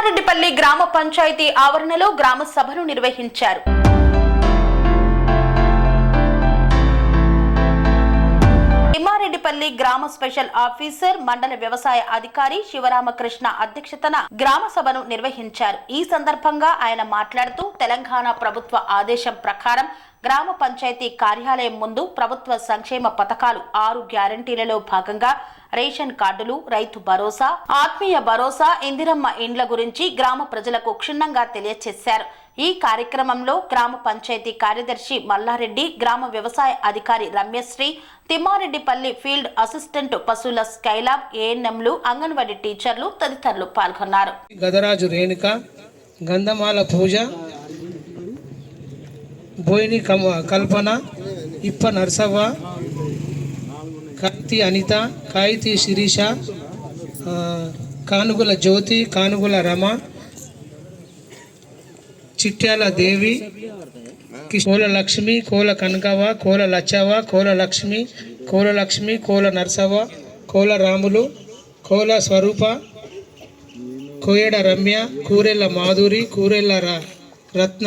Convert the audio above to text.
కామారెడ్డిపల్లి గ్రామ పంచాయతీ ఆవరణలో గ్రామ సభను నిర్వహించారు. తిమ్మారెడ్డిపల్లి గ్రామ స్పెషల్ ఆఫీసర్ మండల వ్యవసాయ అధికారి శివరామకృష్ణ అధ్యక్షతన గ్రామ సభను నిర్వహించారు. ఈ సందర్భంగా ఆయన మాట్లాడుతూ తెలంగాణ ప్రభుత్వ ఆదేశం ప్రకారం గ్రామ పంచాయతీ కార్యాలయం ముందు ప్రభుత్వ సంక్షేమ పథకాలు ఆరు గ్యారంటీలలో భాగంగా రేషన్ కార్డులు రైతు భరోసా ఆత్మీయ భరోసా ఇందిరమ్మ ఇండ్ల గురించి గ్రామ ప్రజలకు క్షుణ్ణంగా తెలియజేశారు ఈ కార్యక్రమంలో గ్రామ పంచాయతీ కార్యదర్శి మల్లారెడ్డి గ్రామ వ్యవసాయ అధికారి రమ్యశ్రీ తిమ్మారెడ్డిపల్లి ఫీల్డ్ అసిస్టెంట్ పశువుల స్కైలాబ్ ఏఎన్ఎంలు అంగన్వాడీ టీచర్లు తదితరులు పాల్గొన్నారు. గదరాజు రేణుక గంధమాల పూజ బోయిని కల్పన ఇప్ప నర్సవ్వ కాంతి అనిత కాయితి శిరీష కానుగుల జ్యోతి కానుగుల రమ చిట్యాల దేవి కి- కోల లక్ష్మి కోల కనకవ కోల లచ్చవ కోల లక్ష్మి కోల లక్ష్మి కోల నర్సవ కోల రాములు కోల స్వరూప కోయడ రమ్య కూరెళ్ళ మాధురి కూరెళ్ళ ర- రత్న.